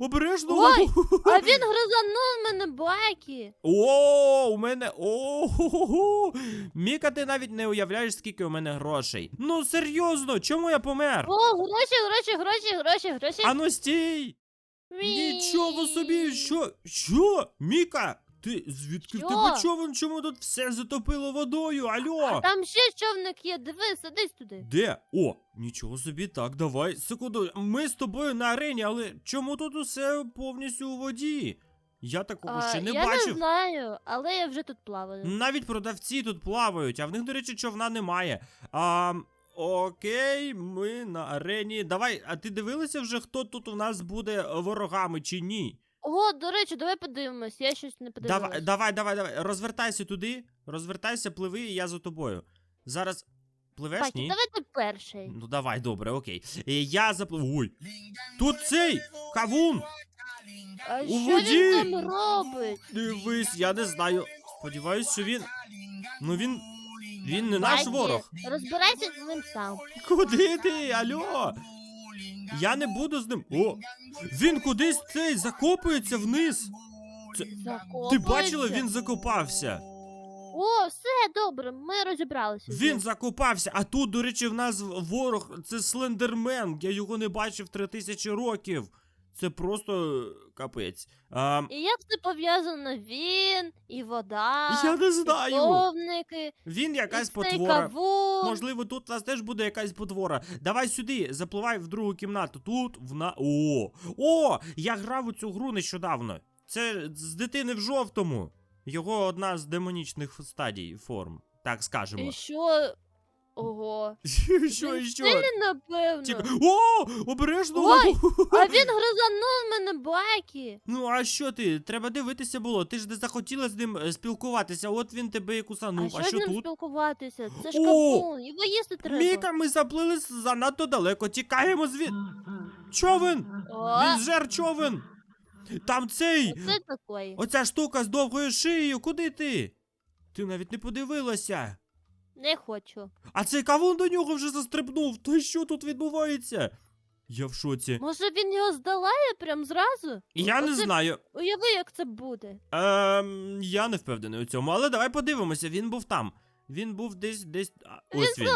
Обережно! Ой, А він гризанув мене байки. О, у мене. О. Міка, ти навіть не уявляєш, скільки у мене грошей. Ну серйозно, чому я помер? О, гроші, гроші, гроші, гроші, гроші. Ану стій! Нічого собі, що? Що? Міка? Ти звідки в Що? тебе човен? Чому тут все затопило водою? Алло? Там ще човник є, диви, садись туди. Де? О, нічого собі, так, давай. Секунду. Ми з тобою на арені, але чому тут усе повністю у воді? Я такого А, ще не я бачив. не знаю, але я вже тут плаваю. Навіть продавці тут плавають, а в них, до речі, човна немає. А, окей, ми на арені. Давай, а ти дивилася вже, хто тут у нас буде ворогами чи ні? О, до речі, давай подивимось, я щось не подивилась. Давай, давай, давай, давай. Розвертайся туди, розвертайся, пливи, і я за тобою. Зараз пливеш, Баки, ні? давай ти перший. Ну давай, добре, окей. Е, Я запливу. Ой. Тут цей кавун! А У що воді! він там робить? Дивись, я не знаю. Сподіваюсь, що він. Ну він. Він не наш ворог. Розбирайся з ним сам. Куди ти? Алло? Я не буду з ним. О! Він кудись цей закопується вниз. Це... Ти бачила, він закопався. О, все добре, ми розібралися. Він закопався, а тут, до речі, в нас ворог це Слендермен. Я його не бачив три тисячі років. Це просто е, капець. А, І як це пов'язано він, і вода, я не і знаю. човники, Він якась і цей потвора. кавун. Можливо, тут у нас теж буде якась потвора. Давай сюди, запливай в другу кімнату. Тут в на. О! О! Я грав у цю гру нещодавно. Це з дитини в жовтому. Його одна з демонічних стадій форм, так скажемо. І що? Ого. Що і що? сильний, напевно. Тільки... О! Обережно! Ой, А він гризанув мене байки. Ну, а що ти? Треба дивитися було. Ти ж не захотіла з ним е, спілкуватися, от він тебе і кусанув. а А, що з ним тут? спілкуватися? Це ж О! кавун, його їсти треба. Міка, ми заплили занадто далеко. Тікаємо звід. Човен! О, Він жер човен! Там цей! це такий. Оця штука з довгою шиєю, куди ти? Ти навіть не подивилася. Не хочу. А цей кавун до нього вже застрибнув. Та що тут відбувається? Я в шоці. Може він його здолає прям зразу? Я не Оце- знаю. Уяви, як це буде. Ем, я не впевнений у цьому, але давай подивимося, він був там. Він був десь десь. а, Ось він.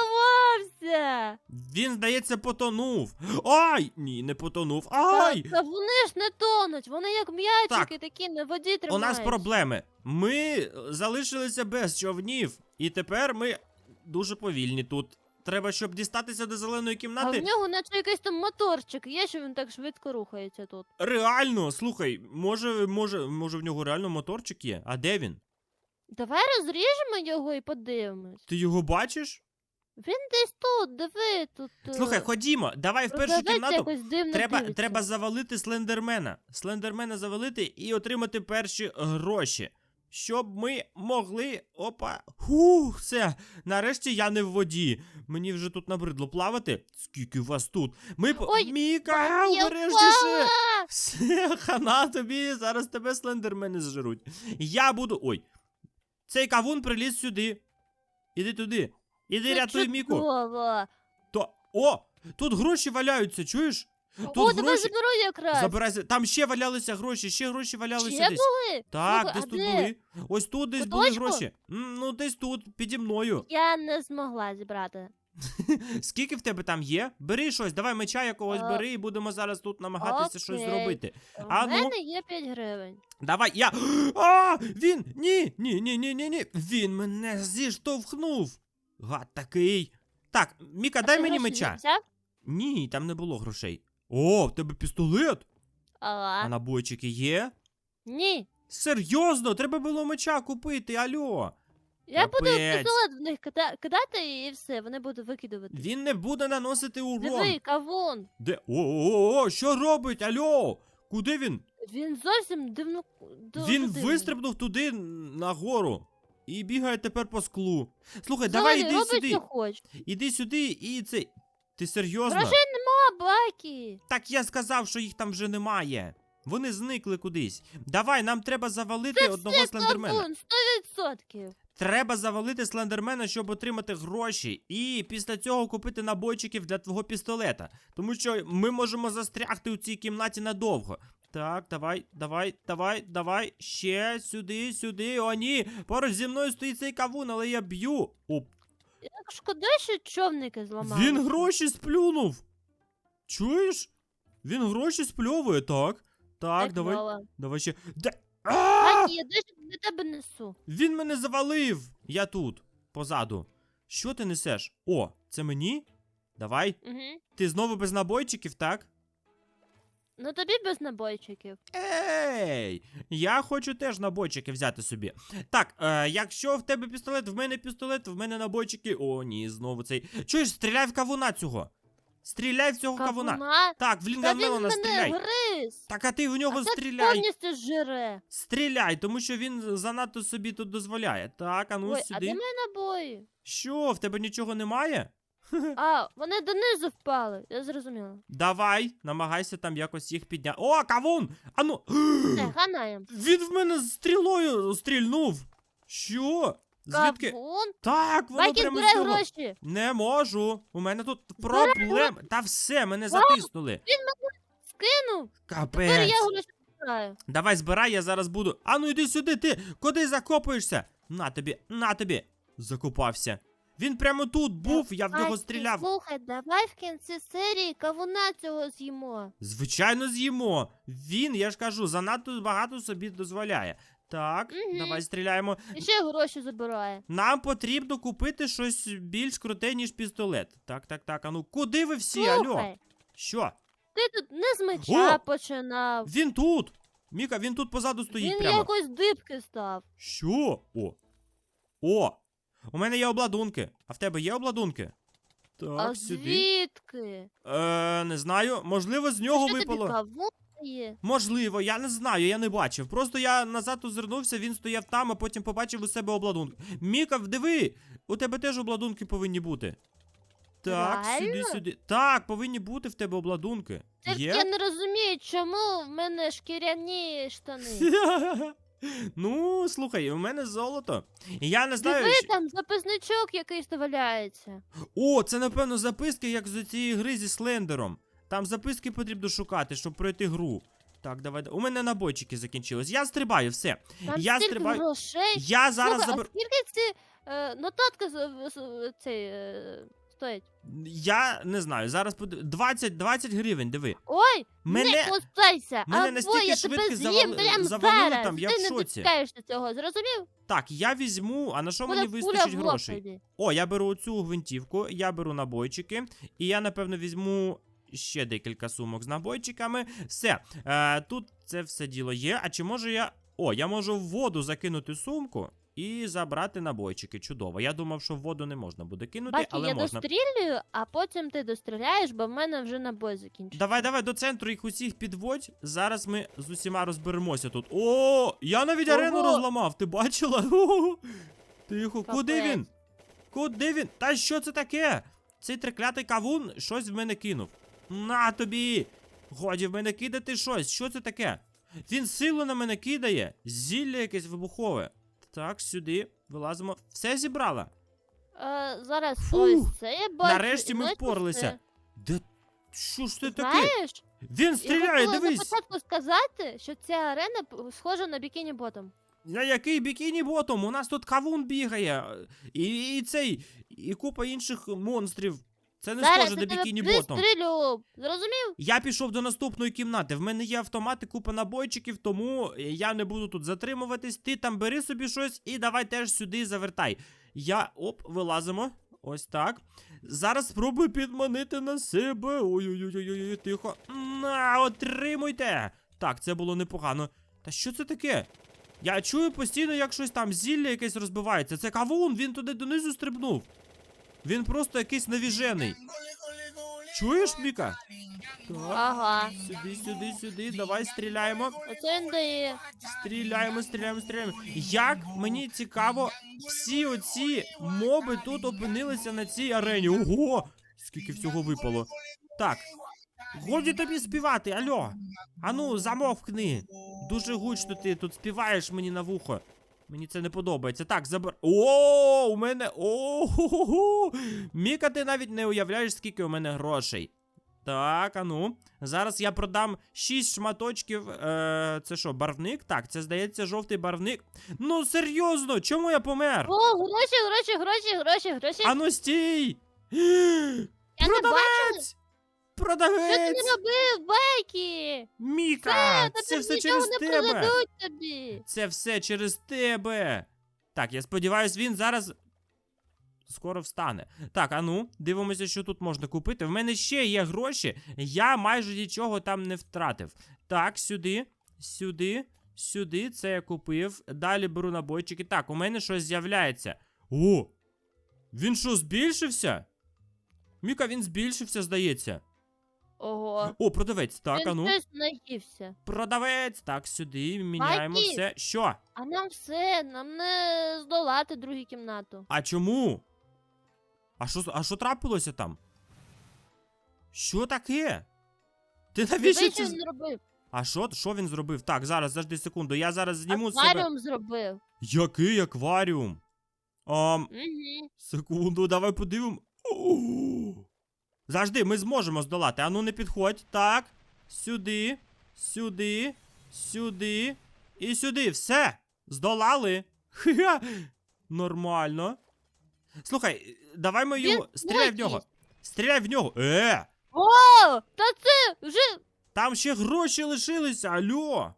Сховався. Він, здається, потонув. Ай! Ні, не потонув. Ай! Та, та вони ж не тонуть, вони як м'ячики такі на воді. У нас проблеми. Ми залишилися без човнів, і тепер ми дуже повільні тут. Треба, щоб дістатися до зеленої А в нього наче якийсь там моторчик є, що він так швидко рухається тут. Реально, слухай, може, може, може в нього реально моторчик є? А де він? Давай розріжемо його і подивимось. Ти його бачиш? Він десь тут, диви, тут. е, Слухай, ходімо, давай в першу продавець кімнату. якось дивно Треба, дивиться. треба завалити слендермена. Слендермена завалити і отримати перші гроші. Щоб ми могли. Опа. Хух, все. Нарешті я не в воді. Мені вже тут набридло плавати. Скільки вас тут? Ми по. Ой, Міка, Я впала! Все, хана тобі, зараз тебе слендермени зжеруть. Я буду. Ой. Цей кавун приліз сюди. Іди туди. Іди Це рятуй Міку. чудово. То. О! Тут гроші валяються, чуєш? О, Тут давай гроші- заберу якраз. Забирайся. Там ще валялися гроші, ще гроші валялися Ще десь. були? Так, Слухай, десь а тут де? були. Ось тут десь були гроші. М, Ну, десь тут, піді мною. Я не змогла зібрати. Скільки в тебе там є? Бери щось, давай меча якогось А, бери і будемо зараз тут намагатися щось окей. зробити. У А ну? мене є 5 гривень. Давай, я. А! Він! Ні! Ні, ні, ні, ні, ні. Він мене зіштовхнув. Гад такий. Так, Міка, дай мені меча. Ні, там не було грошей. О, в тебе пістолет. А набойчики є? Ні. Серйозно, треба було меча купити, альо. Я буду пістолет в них кидати і все, вони будуть викидувати. Він не буде наносити урон. Диви, кавун. Де? О-о-о, що робить? Альо? Куди він? Він зовсім дивно. він вистрибнув туди нагору. І бігає тепер по склу. Слухай, давай Взагалі, іди роби, сюди. що хочеш. Іди сюди і цей. Ти серйозно? Грошей нема, баки. Так я сказав, що їх там вже немає. Вони зникли кудись. Давай, нам треба завалити одного слендермена. Кавун, 100%. Треба завалити слендермена, щоб отримати гроші, і після цього купити набойчиків для твого пістолета. Тому що ми можемо застрягти у цій кімнаті надовго. Так, давай, давай, давай, давай. Ще сюди, сюди. О, ні. Поруч зі мною стоїть цей кавун, але я б'ю. Оп, Як шкода, що човники зламали. він гроші сплюнув. Чуєш? Він гроші спльовує, так. Так, давай. Давай ще. Де? А! Так, я дещо для тебе несу. Він мене завалив! Я тут, позаду. Що ти несеш? О, це мені? Давай. Угу. Ти знову без набойчиків, так? Ну тобі без набойчиків. Ей! Я хочу теж набойчики взяти собі. Так, е, якщо в тебе пістолет, в мене пістолет, в мене набойчики. О, ні, знову цей. Чуєш, стріляй в кавуна цього. Стріляй в цього кавуна. Кавуна? Так, в Та він Лінгамелона мене стріляй. гриз. Так, а ти в нього а це стріляй. повністю жире. Стріляй, тому що він занадто собі тут дозволяє. Так, а ну Ой, а сюди. де мої набої? Що, в тебе нічого немає? А, вони донизу впали, я зрозуміла. Давай, намагайся там якось їх підняти. О, кавун! Ану. Не, ханаєм. Він в мене стрілою стрільнув. Що? Звідки? Кавун? Так, воно Байкін, прямо збирай гроші. Не можу. У мене тут Збирай проблем. Та все, мене затиснули. Скинув. Тепер Капець. я гроші збираю. Давай збирай, я зараз буду. Ану, йди сюди, ти. Куди закопуєшся? На тобі, на тобі. Закопався. Він прямо тут був, я в нього стріляв. Слухай, давай в кінці серії кавуна цього з'їмо. Звичайно, з'їмо. Він, я ж кажу, занадто багато собі дозволяє. Так, Мгм. давай стріляємо. І ще гроші забирає. Нам потрібно купити щось більш круте, ніж пістолет. Так, так, так. А ну куди ви всі? Алло? Слухай, Що? ти тут не з меча О! починав. Він тут! Міка, він тут позаду стоїть Він прямо. якось дибки став. Що? О. О! У мене є обладунки. А в тебе є обладунки? Так, а сюди. звідки? Е, не знаю. Можливо, з нього що випало. тобі кавун? Можливо, я не знаю, я не бачив. Просто я назад озирнувся, він стояв там, а потім побачив у себе обладунки. Міка, диви! У тебе теж обладунки повинні бути. Так, сюди, Реально? сюди. Так, повинні бути в тебе обладунки. Це Є? я не розумію, чому в мене шкіряні штани. ну, слухай, у мене золото. І я не знаю. Диви, що- там записничок якийсь валяється. О, це напевно записки, як з цієї гри зі Слендером. Там записки потрібно шукати, щоб пройти гру. Так, давай. да- У мене набойчики закінчились. Я стрибаю, все. Там Я стільки стрибаю. грошей. Я зараз Слухай, заберу. а скільки ці е, нотатки з, з- цей, е, стоять? Я не знаю, зараз под... 20, 20 гривень, диви. Ой, Мене- не кусайся, мене або настільки я тебе з'їм прямо зараз. там, я Ти в не шоці. допускаєшся цього, зрозумів? Так, я візьму, а на що Буде мені вистачить грошей? О, я беру цю гвинтівку, я беру набойчики, і я, напевно, візьму ще декілька сумок з набойчиками. Все, е, тут це все діло є. А чи можу я. О, я можу в воду закинути сумку і забрати набойчики. Чудово. Я думав, що в воду не можна буде кинути, Бакі, але я можна. дострілюю, а потім ти достріляєш, бо в мене вже набой закінчився. Давай, давай до центру їх усіх підводь. Зараз ми з усіма розберемося тут. О, я навіть арену розламав. Ти бачила? О, Тихо, куди Капець. він? Куди він? Та що це таке? Цей триклятий кавун щось в мене кинув. На тобі! Годі в мене кидати щось. Що це таке? Він силу на мене кидає. Зілля якесь вибухове. Так, сюди. Вилазимо. Все зібрала. Е, зараз Фух, ось це я бачу. нарешті ми ось впоралися. Де. Що ж це таке? Знаєш, Він я стріляє, хотіла дивись! на початку сказати, що ця арена схожа на бікіні ботом. На який бікіні ботом? У нас тут кавун бігає. І, і цей, і купа інших монстрів. Це не Зараз схоже я на тебе бікіні ботом. пристрілю. Зрозумів? Я пішов до наступної кімнати. В мене є автомати, купа набойчиків, тому я не буду тут затримуватись. Ти там бери собі щось і давай теж сюди завертай. Я оп, вилазимо. Ось так. Зараз спробую підманити на себе. Ой-ой-ой, тихо. На, отримуйте. Так, це було непогано. Та що це таке? Я чую постійно, як щось там зілля якесь розбивається. Це кавун, він туди донизу стрибнув. Він просто якийсь навіжений. Чуєш, Міка? Так. Ага. Сюди, сюди, сюди, давай стріляємо. Оце він дає. Стріляємо, стріляємо, стріляємо. Як мені цікаво, всі оці моби тут опинилися на цій арені. Ого! Скільки всього випало. Так. Годі тобі співати, альо. Ану, замовкни. Дуже гучно ти тут співаєш мені на вухо. Мені це не подобається. Так, забер. О, у мене. О, Міка, ти навіть не уявляєш, скільки у мене грошей. Так, а ну. Зараз я продам 6 шматочків. Е, це що, барвник? Так, це здається жовтий барвник. Ну, серйозно, чому я помер? О, гроші, гроші, гроші, гроші, гроші. А ну стій! Я. Продавець! Що ти Продавець! робив, Бекі? Міка! Це все через не тебе! продадуть тобі. Це все через тебе. Так, я сподіваюсь, він зараз скоро встане. Так, а ну, дивимося, що тут можна купити. В мене ще є гроші, я майже нічого там не втратив. Так, сюди, сюди, сюди. Це я купив. Далі беру набойчики. Так, у мене щось з'являється. О! Він що, збільшився? Міка, він збільшився, здається. О, продавець. Так, а Він ну. наївся. Продавець. Так, сюди, міняємо Бакі. все. Що? А нам все, нам не здолати другу кімнату. А чому? А що, а що трапилося там? Що таке? Ти навіщо Дивись, це? що він робив. А що, що він зробив? Так, зараз, завжди секунду. Я зараз зніму з себе. Акваріум зробив. Який акваріум? Ам, Угу. секунду, давай подивимо. О! Завжди, ми зможемо здолати. Ану, не підходь. Так. Сюди, сюди, сюди і сюди. Все. Здолали. Хе-ха. Нормально. Слухай, давай ми Він його. Стріляй в нього. Стріляй в нього. Е! О, та це вже Там ще гроші лишилися, альо.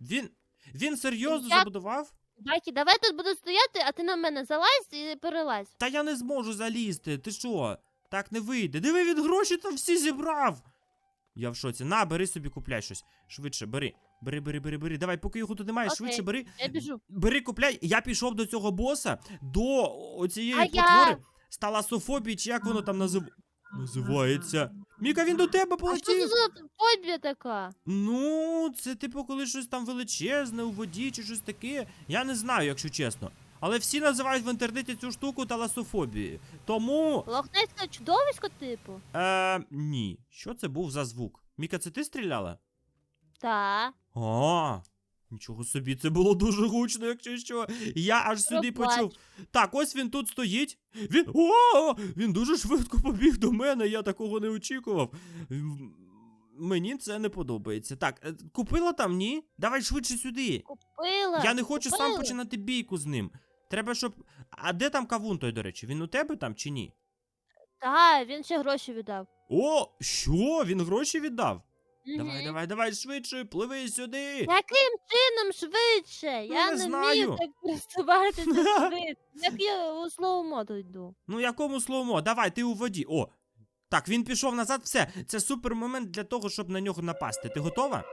Він. Він серйозно Я- забудував? Бакі, давай тут буду стояти, а ти на мене залазь і перелазь. Та я не зможу залізти. Ти що? Так не вийде. Диви, він гроші там всі зібрав. Я в шоці. На, бери собі, купляй щось. Швидше, бери. Бери, бери, бери, бери. Давай, поки його тут немає, Окей. швидше бери. Я біжу. Бери, купляй. Я пішов до цього боса, до оцієї А я- потвори. Сталасофобії, чи як воно там назив... називається. Міка, він до тебе А що полетів. це за фобія така? Ну, це типу, коли щось там величезне у воді чи щось таке. Я не знаю, якщо чесно. Але всі називають в інтернеті цю штуку таласофобією. Тому. Лохнецьке чудовисько, типу? Е, ні. Що це був за звук? Міка, це ти стріляла? Та. А, нічого собі, це було дуже гучно, якщо що. Я аж сюди Пробач. почув. Так, ось він тут стоїть. Він. О! Він дуже швидко побіг до мене, я такого не очікував. Мені це не подобається. Так, е, купила там, ні? Давай швидше сюди. Купила. Я не хочу сам починати бійку з ним. Треба, щоб. А де там кавун той, до речі? Він у тебе там чи ні? Та, він ще гроші віддав. О, що? Він гроші віддав? Давай, давай, давай, швидше, пливи сюди. Яким чином швидше? я не не знаю. вмію так просуватися швидко. Як я у слово моду йду. Ну, якому слово? Давай, ти у воді. О. Так, він пішов назад, все. Це супер момент для того, щоб на нього напасти. Ти готова?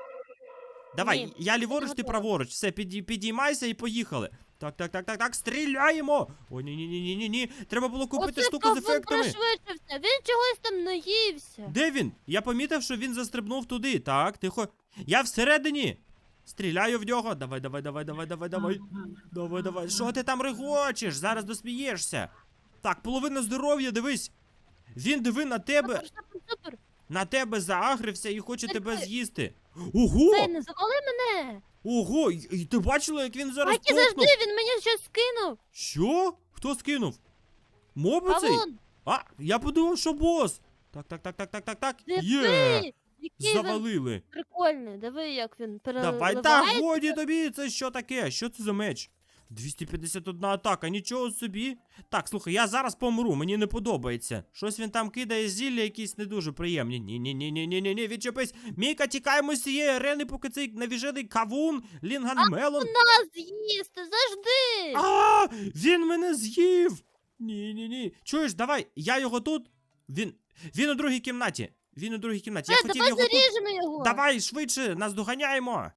Давай, Ні, я ліворуч, ти праворуч. Все, підій, підіймайся і поїхали. Так, так, так, так, так, стріляємо! О, ні, ні, ні, ні, ні, ні. Треба було купити Оце штуку з кавун ефектами. пришвидшився. Він чогось там наївся. Де він? Я помітив, що він застрибнув туди. Так, тихо. Я всередині. Стріляю в нього. Давай, давай, давай, давай, давай, давай. Давай, давай. Що ти там регочеш? Зараз досмієшся. Так, половина здоров'я, дивись. Він диви на тебе, Супер, супер, супер. на тебе заагрився і хоче тебе ти. з'їсти. Ого! не завали мене. Ого! І і ти бачила, як він зараз Бакі, завжди, топнув? він мені щось скинув. Що? Хто скинув? Моби цей? вон, А, я подумав, що бос. Так, так, так, так, так, так, так. Є! диви. Який він Завалили. прикольний. Диви, як він переливає. Давай, так, годі тобі, це що таке? Що це за меч? 251 атака, нічого собі. Так, слухай, я зараз помру, мені не подобається. Щось він там кидає зілля, якісь не дуже приємні. Ні, ні, ні, ні, ні, ні, ні, відчепись. Міка, тікаємо з цієї арени, поки цей навіжений кавун, Лінган Мелон. Нас з'їсти, завжди. А, він мене з'їв. Ні, ні, ні. Чуєш, давай, я його тут. Він. Він у другій кімнаті. Він у другій кімнаті. Я хотів давай його. Давай швидше, нас доганяємо.